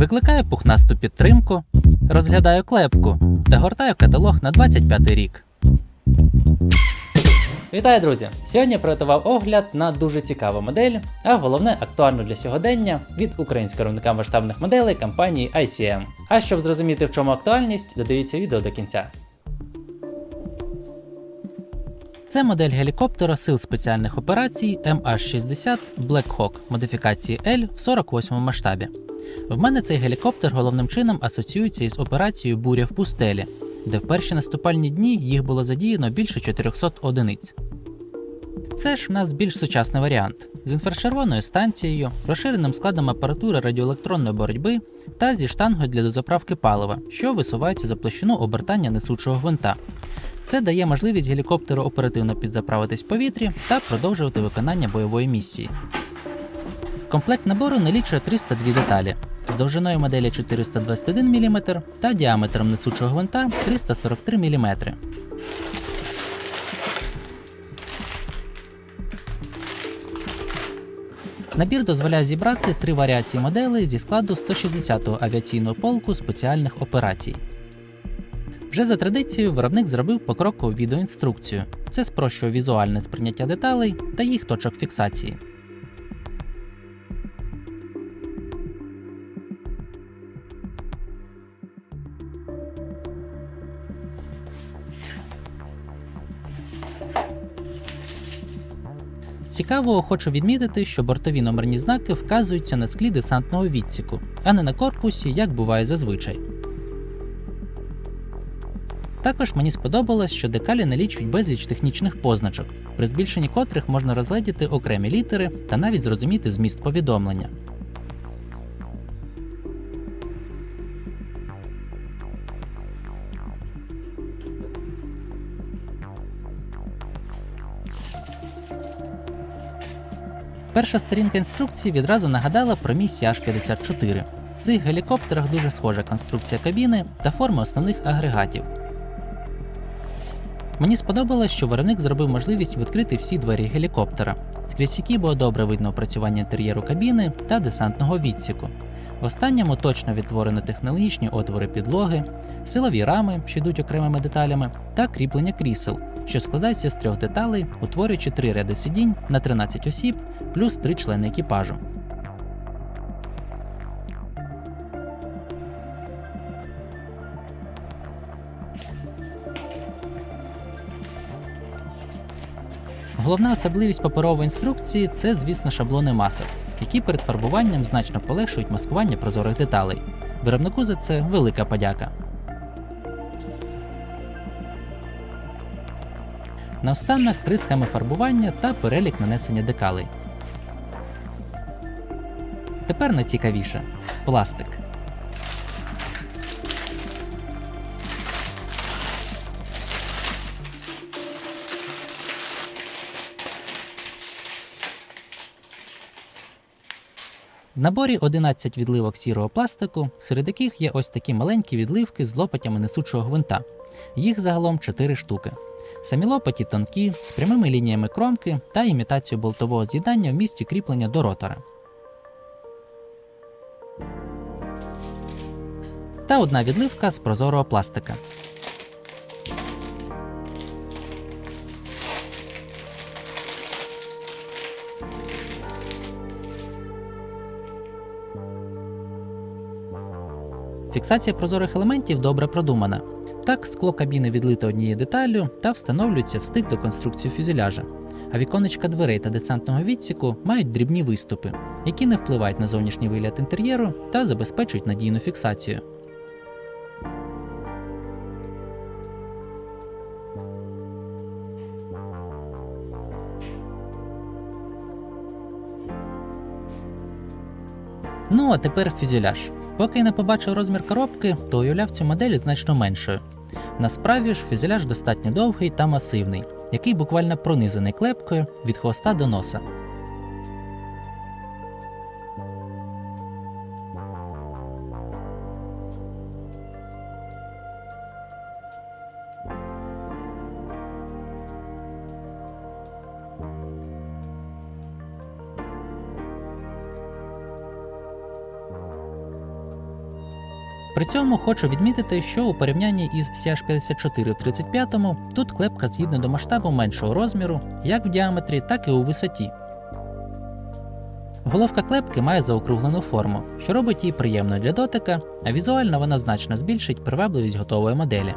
Викликаю пухнасту підтримку, розглядаю клепку та гортаю каталог на 25 рік. Вітаю, друзі! Сьогодні приготував огляд на дуже цікаву модель, а головне актуальну для сьогодення від українського виробника масштабних моделей компанії ICM. А щоб зрозуміти, в чому актуальність, додивіться відео до кінця. Це модель гелікоптера Сил спеціальних операцій MH60 Black Hawk модифікації L в 48 масштабі. В мене цей гелікоптер головним чином асоціюється із операцією Буря в пустелі, де в перші наступальні дні їх було задіяно більше 400 одиниць. Це ж в нас більш сучасний варіант з інфрачервоною станцією, розширеним складом апаратури радіоелектронної боротьби та зі штангою для дозаправки палива, що висувається за площину обертання несучого гвинта. Це дає можливість гелікоптеру оперативно підзаправитись в повітрі та продовжувати виконання бойової місії. Комплект набору налічує 302 деталі з довжиною моделі 421 мм та діаметром несучого гвинта 343 мм. Набір дозволяє зібрати три варіації моделей зі складу 160-го авіаційного полку спеціальних операцій. Вже за традицією виробник зробив покрокову відеоінструкцію. Це спрощує візуальне сприйняття деталей та їх точок фіксації. З цікавого хочу відмітити, що бортові номерні знаки вказуються на склі десантного відсіку, а не на корпусі, як буває зазвичай. Також мені сподобалось, що декалі налічують безліч технічних позначок, при збільшенні котрих можна розгледіти окремі літери та навіть зрозуміти зміст повідомлення. Перша сторінка інструкції відразу нагадала про мій CH-54. В цих гелікоптерах дуже схожа конструкція кабіни та форма основних агрегатів. Мені сподобалось, що виробник зробив можливість відкрити всі двері гелікоптера, скрізь які було добре видно опрацювання інтер'єру кабіни та десантного відсіку. В останньому точно відтворено технологічні отвори підлоги, силові рами, що йдуть окремими деталями, та кріплення крісел, що складається з трьох деталей, утворюючи три ряди сидінь на 13 осіб плюс три члени екіпажу. Головна особливість паперової інструкції це, звісно, шаблони масок, які перед фарбуванням значно полегшують маскування прозорих деталей. Виробнику за це велика подяка. Наостанок три схеми фарбування та перелік нанесення декалей. Тепер найцікавіше пластик. В наборі 11 відливок сірого пластику, серед яких є ось такі маленькі відливки з лопатями несучого гвинта. Їх загалом 4 штуки. Самі лопаті тонкі, з прямими лініями кромки та імітацією болтового з'єднання в місці кріплення до ротора. Та одна відливка з прозорого пластика. Фіксація прозорих елементів добре продумана. Так, скло кабіни відлито однією деталлю та встановлюється в стик до конструкції фюзеляжа. А віконечка дверей та десантного відсіку мають дрібні виступи, які не впливають на зовнішній вигляд інтер'єру та забезпечують надійну фіксацію. Ну а тепер фюзеляж. Поки не побачив розмір коробки, то уявляв цю модель значно меншою. Насправді ж фюзеляж достатньо довгий та масивний, який буквально пронизаний клепкою від хвоста до носа. При цьому хочу відмітити, що у порівнянні із CH54 в 35 тут клепка згідно до масштабу меншого розміру, як в діаметрі, так і у висоті. Головка клепки має заокруглену форму, що робить її приємною для дотика, а візуально вона значно збільшить привабливість готової моделі.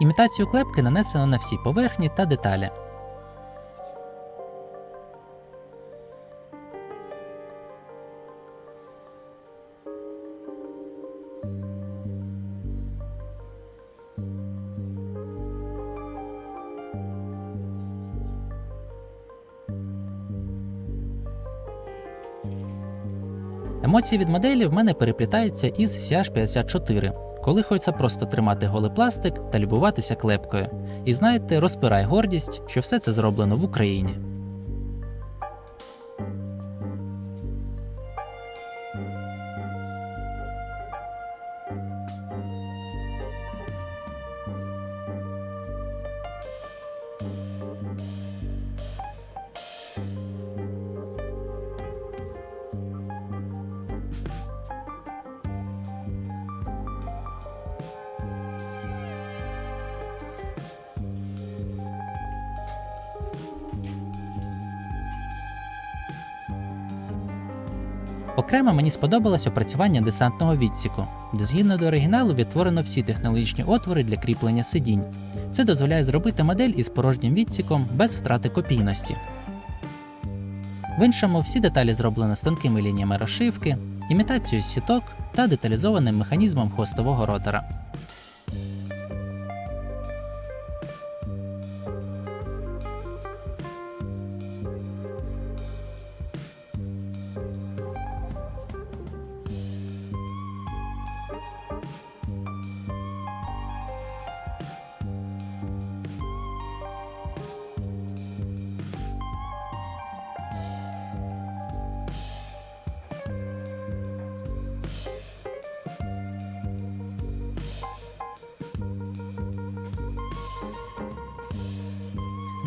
Імітацію клепки нанесено на всі поверхні та деталі. Емоції від моделі в мене переплітаються із CH54, коли хочеться просто тримати голий пластик та любуватися клепкою. І знаєте, розпирай гордість, що все це зроблено в Україні. Окремо мені сподобалось опрацювання десантного відсіку, де згідно до оригіналу відтворено всі технологічні отвори для кріплення сидінь. Це дозволяє зробити модель із порожнім відсіком без втрати копійності. В іншому всі деталі зроблені з тонкими лініями розшивки, імітацією сіток та деталізованим механізмом хвостового ротора.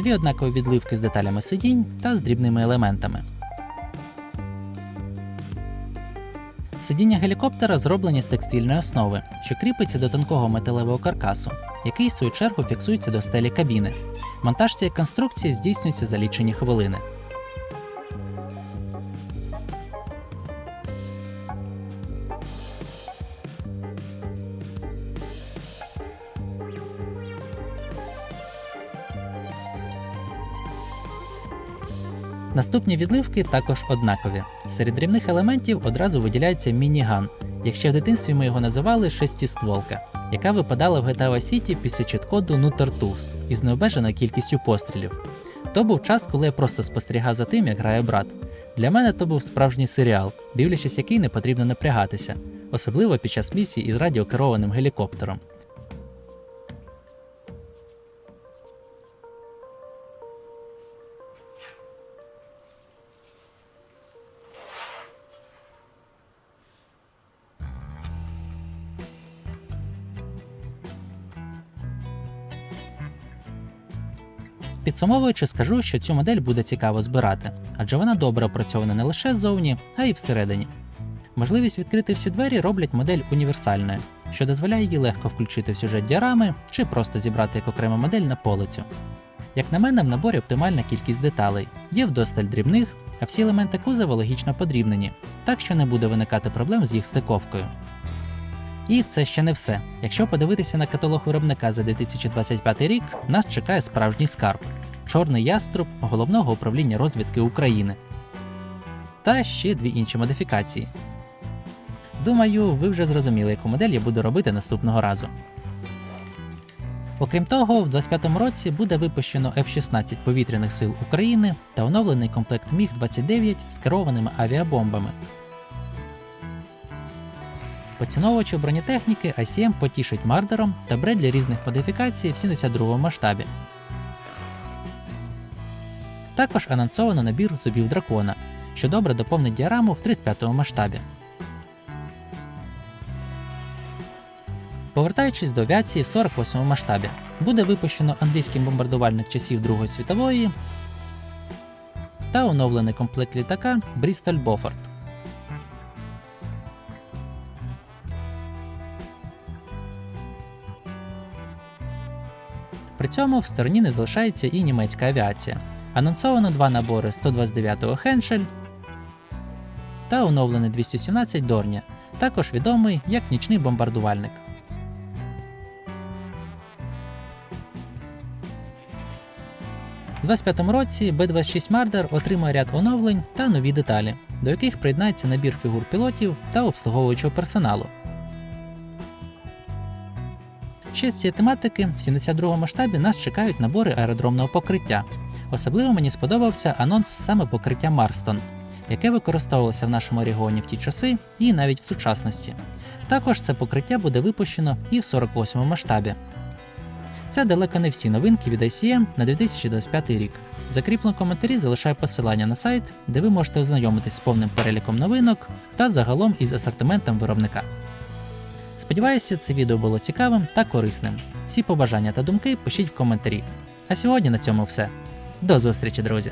Дві однакові відливки з деталями сидінь та з дрібними елементами. Сидіння гелікоптера зроблені з текстильної основи, що кріпиться до тонкого металевого каркасу, який в свою чергу фіксується до стелі кабіни. Монтаж цієї конструкції здійснюється за лічені хвилини. Наступні відливки також однакові. Серед дрібних елементів одразу виділяється мініган. Якщо в дитинстві ми його називали шестістволка, яка випадала в GTA City після чіткоду Nutter Tools із необмеженою кількістю пострілів. То був час, коли я просто спостерігав за тим, як грає брат. Для мене то був справжній серіал, дивлячись, який не потрібно напрягатися, особливо під час місії із радіокерованим гелікоптером. Підсумовуючи, скажу, що цю модель буде цікаво збирати, адже вона добре опрацьована не лише ззовні, а й всередині. Можливість відкрити всі двері роблять модель універсальною, що дозволяє її легко включити в сюжет діарами чи просто зібрати як окрему модель на полицю. Як на мене, в наборі оптимальна кількість деталей, є вдосталь дрібних, а всі елементи кузова логічно подрібнені, так що не буде виникати проблем з їх стиковкою. І це ще не все. Якщо подивитися на каталог виробника за 2025 рік, нас чекає справжній скарб чорний яструб головного управління розвідки України. Та ще дві інші модифікації. Думаю, ви вже зрозуміли, яку модель я буду робити наступного разу. Окрім того, в 2025 році буде випущено F-16 повітряних сил України та оновлений комплект Міг-29 з керованими авіабомбами. Поціновувачів бронетехніки ICM потішить мардером та Бредлі різних модифікацій в 72 масштабі. Також анонсовано набір зубів дракона, що добре доповнить діараму в 35 масштабі. Повертаючись до авіації в 48 масштабі, буде випущено англійський бомбардувальник часів Другої світової та оновлений комплект літака Bristol Beaufort. При цьому в стороні не залишається і німецька авіація. Анонсовано два набори 129-го Хеншель та оновлений 217 Дорня, також відомий як нічний бомбардувальник. У 25-му році Б-26 Мардер отримає ряд оновлень та нові деталі, до яких приєднається набір фігур пілотів та обслуговуючого персоналу. Ще з цієї тематики в 72 масштабі нас чекають набори аеродромного покриття. Особливо мені сподобався анонс саме покриття Марстон, яке використовувалося в нашому регіоні в ті часи і навіть в сучасності. Також це покриття буде випущено і в 48-му масштабі. Це далеко не всі новинки від ICM на 2025 рік. В закріпленому коментарі залишаю посилання на сайт, де ви можете ознайомитись з повним переліком новинок та загалом із асортиментом виробника. Сподіваюся, це відео було цікавим та корисним. Всі побажання та думки пишіть в коментарі. А сьогодні на цьому все. До зустрічі, друзі!